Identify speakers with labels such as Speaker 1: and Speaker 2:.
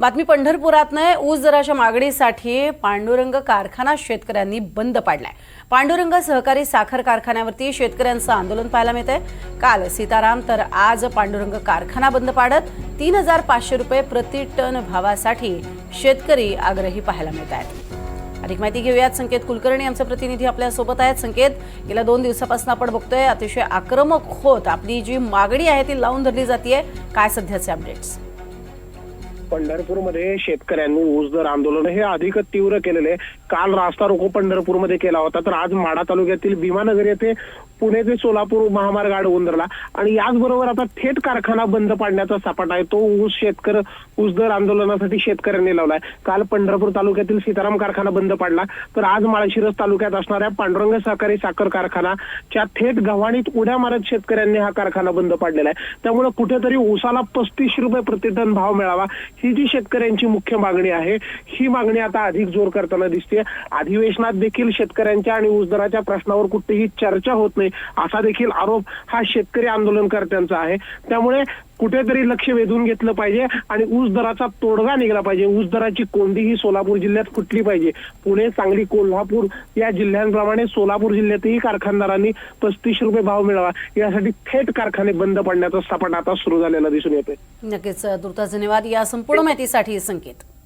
Speaker 1: बातमी पंढरपुरातनं ऊस दराच्या मागणीसाठी पांडुरंग कारखाना शेतकऱ्यांनी बंद पाडलाय. पांडुरंग सहकारी साखर कारखान्यावरती शेतकऱ्यांचं आंदोलन पाहायला मिळतंय. काल सीताराम तर आज पांडुरंग कारखाना बंद पाडत तीन हजार पाचशे रुपये प्रति टन भावासाठी शेतकरी आग्रही पाहायला मिळत आहेत अधिक माहिती घेऊयात. संकेत कुलकर्णी आमचे प्रतिनिधी आपल्यासोबत आहेत. संकेत गेल्या दोन दिवसापासून आपण बघतोय अतिशय आक्रमक होत आपली जी मागणी आहे ती लावून धरली जाते काय सध्याचे अपडेट्स
Speaker 2: पंढरपूरमध्ये शेतकऱ्यांनी ऊस दर आंदोलन हे अधिकच तीव्र केलेले आहे. काल रास्ता रोको पंढरपूरमध्ये केला होता तर आज माडा तालुक्यातील भीमानगर येथे पुणे ते सोलापूर महामार्ग अडवून धरला. आणि याचबरोबर आता थेट कारखाना बंद पाडण्याचा सपाटा आहे. तो ऊस शेतकरी ऊस दर आंदोलनासाठी शेतकऱ्यांनी लावलाय. काल पंढरपूर तालुक्यातील सीताराम कारखाना बंद पाडला. तर आज माळशिरस तालुक्यात असणाऱ्या पांडुरंग सहकारी साखर कारखानाच्या थेट गव्हाणीत उड्या मारत शेतकऱ्यांनी हा कारखाना बंद पाडलेला आहे. त्यामुळे कुठेतरी ऊसाला पस्तीस रुपये प्रतिटन भाव मिळावा ही जी शेतकऱ्यांची मुख्य मागणी आहे ही मागणी आता अधिक जोर करताना दिसते अधिवेशनात देखील शेतकऱ्यांच्या आणि ऊस दराच्या प्रश्नावर कुठेही चर्चा होत नाही. असा देखील आरोप हा शेतकरी आंदोलनकर्त्यांचा आहे. त्यामुळे कुठेतरी लक्ष वेधून घेतलं पाहिजे आणि ऊस दराचा तोडगा निघाला पाहिजे. ऊस दराची कोंडी ही सोलापूर जिल्ह्यात फुटली पाहिजे. पुणे सांगली कोल्हापूर या जिल्ह्यांप्रमाणे सोलापूर जिल्ह्यातही कारखानदारांनी पस्तीस रुपये भाव मिळावा. यासाठी थेट कारखाने बंद पडण्याचा सपाटा आता सुरू झालेला दिसून येतोय.
Speaker 1: नक्कीच धन्यवाद. या संपूर्ण माहितीसाठी संकेत.